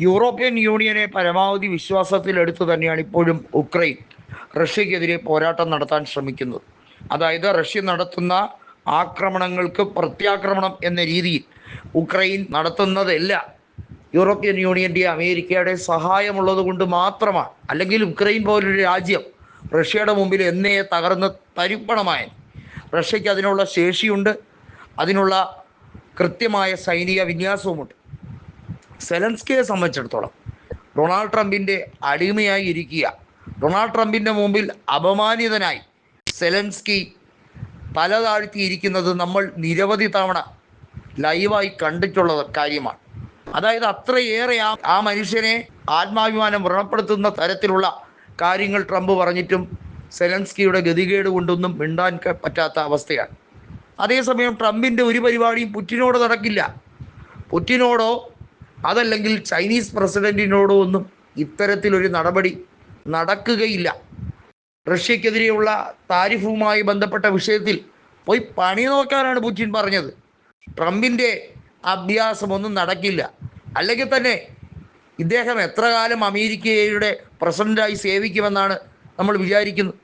European യൂണിയനെ പരമാവധി വിശ്വാസത്തിലെടുത്ത് തന്നെയാണ് ഇപ്പോഴും ഉക്രൈൻ റഷ്യക്കെതിരെ പോരാട്ടം നടത്താൻ ശ്രമിക്കുന്നത്. അതായത് റഷ്യ നടത്തുന്ന ആക്രമണങ്ങൾക്ക് പ്രത്യാക്രമണം എന്ന രീതിയിൽ ഉക്രൈൻ നടത്തുന്നതല്ല. യൂറോപ്യൻ യൂണിയന്റെ അമേരിക്കയുടെ സഹായമുള്ളത് കൊണ്ട് മാത്രമാണ്. അല്ലെങ്കിൽ ഉക്രൈൻ പോലൊരു രാജ്യം റഷ്യയുടെ മുമ്പിൽ എന്നേ തകർന്ന് തരിപ്പണമായ റഷ്യയ്ക്ക് അതിനുള്ള ശേഷിയുണ്ട്. അതിനുള്ള കൃത്യമായ സൈനിക വിന്യാസവുമുണ്ട്. സെലൻസ്കിയെ സംബന്ധിച്ചിടത്തോളം ഡൊണാൾഡ് ട്രംപിന്റെ അടിമയായി ഇരിക്കുക ഡൊണാൾഡ് ട്രംപിന്റെ മുമ്പിൽ അപമാനിതനായി സെലൻസ്കി തല താഴ്ത്തിയിരിക്കുന്നത് നമ്മൾ നിരവധി തവണ ലൈവായി കണ്ടിട്ടുള്ള കാര്യമാണ്. അതായത് അത്രയേറെ ആ ആ മനുഷ്യനെ ആത്മാഭിമാനം വ്രണപ്പെടുത്തുന്ന തരത്തിലുള്ള കാര്യങ്ങൾ ട്രംപ് പറഞ്ഞിട്ടും സെലൻസ്കിയുടെ ഗതികേട് കൊണ്ടൊന്നും മിണ്ടാൻ പറ്റാത്ത അവസ്ഥയാണ്. അതേസമയം ട്രംപിന്റെ ഒരു പരിപാടിയും പുറ്റിനോട് നടക്കില്ല. പുറ്റിനോടോ അതല്ലെങ്കിൽ ചൈനീസ് പ്രസിഡന്റിനോടോ ഒന്നും ഇത്തരത്തിലൊരു നടപടി നടക്കുകയില്ല. റഷ്യക്കെതിരെയുള്ള താരിഫുമായി ബന്ധപ്പെട്ട വിഷയത്തിൽ പോയി പണി നോക്കാനാണ് പുടിൻ പറഞ്ഞത്. ട്രംപിന്റെ അഭ്യാസമൊന്നും നടക്കില്ല. അല്ലെങ്കിൽ തന്നെ ഇദ്ദേഹം എത്ര കാലം അമേരിക്കയുടെ പ്രസിഡന്റായി സേവിക്കുമെന്നാണ് നമ്മൾ വിചാരിക്കുന്നത്.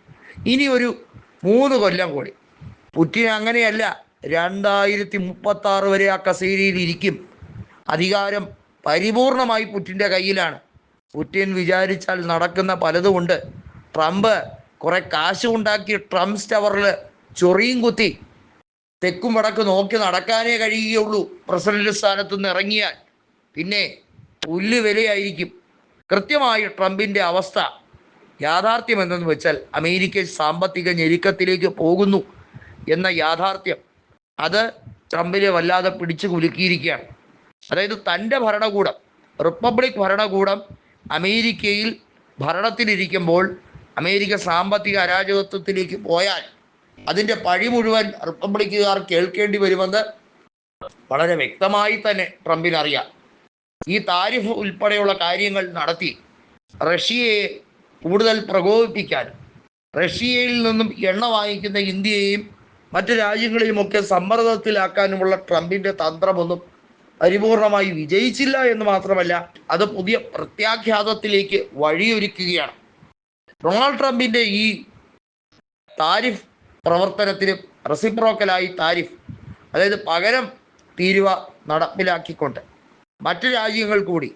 ഇനി ഒരു മൂന്ന് കൊല്ലം കൂടി. പുടിൻ അങ്ങനെയല്ല രണ്ടായിരത്തി മുപ്പത്തി ആറ് വരെ ആ കസേരയിൽ ഇരിക്കും. അധികാരം പരിപൂർണമായി പുറ്റിന്റെ കയ്യിലാണ്. പുറ്റിൻ വിചാരിച്ചാൽ നടക്കുന്ന പലതുമുണ്ട് ട്രംപ് കുറെ കാശ് ഉണ്ടാക്കി ടവറിൽ ചൊറിയും കുത്തി തെക്കും വടക്ക് നോക്കി നടക്കാനേ കഴിയുകയുള്ളൂ. പ്രസിഡന്റ് സ്ഥാനത്തു നിന്ന് ഇറങ്ങിയാൽ. പിന്നെ പുല്ല് വിലയായിരിക്കും. കൃത്യമായി ട്രംപിന്റെ അവസ്ഥ യാഥാർത്ഥ്യം എന്തെന്ന് വെച്ചാൽ അമേരിക്ക സാമ്പത്തിക ഞെരുക്കത്തിലേക്ക് പോകുന്നു എന്ന യാഥാർത്ഥ്യം. അത് ട്രംപിനെ വല്ലാതെ പിടിച്ചു കുലുക്കിയിരിക്കുകയാണ്. അതായത് തന്റെ ഭരണകൂടം റിപ്പബ്ലിക് ഭരണകൂടം അമേരിക്കയിൽ ഭരണത്തിലിരിക്കുമ്പോൾ അമേരിക്ക സാമ്പത്തിക അരാജകത്വത്തിലേക്ക് പോയാൽ അതിന്റെ പഴി മുഴുവൻ റിപ്പബ്ലിക്കുകാർ കേൾക്കേണ്ടി വരുമെന്ന് വളരെ വ്യക്തമായി തന്നെ ട്രംപിന് അറിയാം ഈ താരിഫ് ഉൾപ്പെടെയുള്ള കാര്യങ്ങൾ നടത്തി റഷ്യയെ കൂടുതൽ പ്രകോപിപ്പിക്കാൻ റഷ്യയിൽ നിന്നും എണ്ണ വാങ്ങിക്കുന്ന ഇന്ത്യയെയും മറ്റു രാജ്യങ്ങളെയുമൊക്കെ സമ്മർദ്ദത്തിലാക്കാനുമുള്ള ട്രംപിന്റെ തന്ത്രമൊന്നും പരിപൂർണമായി വിജയിച്ചില്ല എന്ന് മാത്രമല്ല അത് പുതിയ പ്രത്യാഘാതത്തിലേക്ക് വഴിയൊരുക്കുകയാണ്. ഡൊണാൾഡ് ട്രംപിന്റെ ഈ താരിഫ് പ്രവർത്തനത്തിന് റെസിപ്രോക്കലായി താരിഫ് അതായത് പകരം തീരുവ നടപ്പിലാക്കിക്കൊണ്ട് മറ്റു രാജ്യങ്ങൾ കൂടി